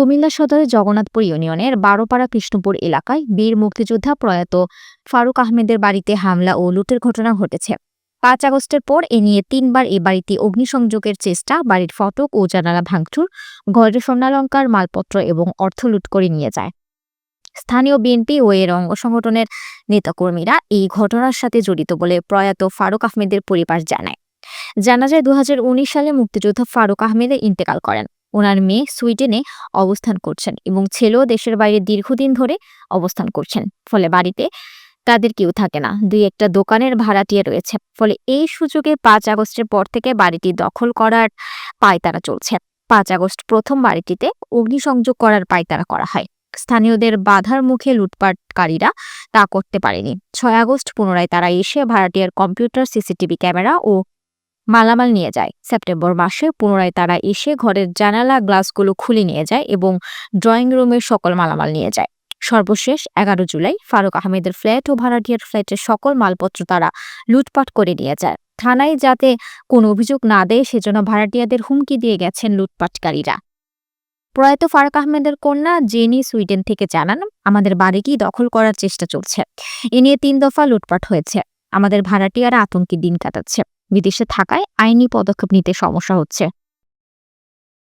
কুমিল্লা সদরের জগন্নাথপুর ইউনিয়নের বারোপাড়া কৃষ্ণপুর এলাকায় বীর মুক্তিযোদ্ধা প্রয়াত ফারুক আহমেদের বাড়িতে হামলা ও লুটের ঘটনা ঘটেছে। পাঁচ আগস্টের পর এ নিয়ে তিনবার এ বাড়িতে অগ্নিসংযোগের চেষ্টা, বাড়ির ফটক ও জানালা ভাঙচুর ঘরের স্বর্ণালঙ্কার মালপত্র এবং অর্থ লুট করে নিয়ে যায়। স্থানীয় বিএনপি ও এর অঙ্গ সংগঠনের নেতাকর্মীরা এই ঘটনার সাথে জড়িত বলে প্রয়াত ফারুক আহমেদের পরিবার জানায়। জানা যায় দু হাজার উনিশ সালে মুক্তিযোদ্ধা ফারুক আহমেদের ইন্তেকাল করেন। ওনার মেয়ে সুইডেনে অবস্থান করছেন এবং ছেলেও দেশের বাইরে দীর্ঘদিন ধরে অবস্থান করছেন। ফলে বাড়িতে তাদের কেউ থাকে না। দুই একটা দোকানের ভাড়াটিয়ে রয়েছে। ফলে এই সুযোগে পাঁচ আগস্টের পর থেকে বাড়িটি দখল করার পায়তারা চলছে। পাঁচ আগস্ট প্রথম বাড়িটিতে অগ্নিসংযোগ করার পায়তারা করা হয়। স্থানীয়দের বাধার মুখে লুটপাটকারীরা তা করতে পারেনি। ছয় আগস্ট পুনরায় তারা এসে ভাড়াটিয়ার কম্পিউটার সিসিটিভি ক্যামেরা ও মালামাল নিয়ে যায়। সেপ্টেম্বর মাসে পুনরায় তারা এসে ঘরের জানালা, গ্লাসগুলো খুলে নিয়ে যায় এবং ড্রয়িং রুমের সকল মালামাল নিয়ে যায়। সর্বশেষ এগারো জুলাই ফারুক আহমেদের ফ্ল্যাট ও ভাড়াটিয়ার ফ্ল্যাটের সকল মালপত্র তারা লুটপাট করে নিয়ে যায়। থানায় যাতে কোনো অভিযোগ না দেয়, সেজন্য ভাড়াটিয়াদের হুমকি দিয়ে গেছেন লুটপাটকারীরা। প্রয়াত ফারুক আহমেদের কন্যা জেনি সুইডেন থেকে জানান, আমাদের বাড়িটি দখল করার চেষ্টা চলছে। এ নিয়ে তিন দফা লুটপাট হয়েছে। আমাদের ভাড়াটিয়ারা আতঙ্কে দিন কাটাচ্ছে। বিদেশে থাকায় আইনি পদক্ষেপ নিতে সমস্যা হচ্ছে।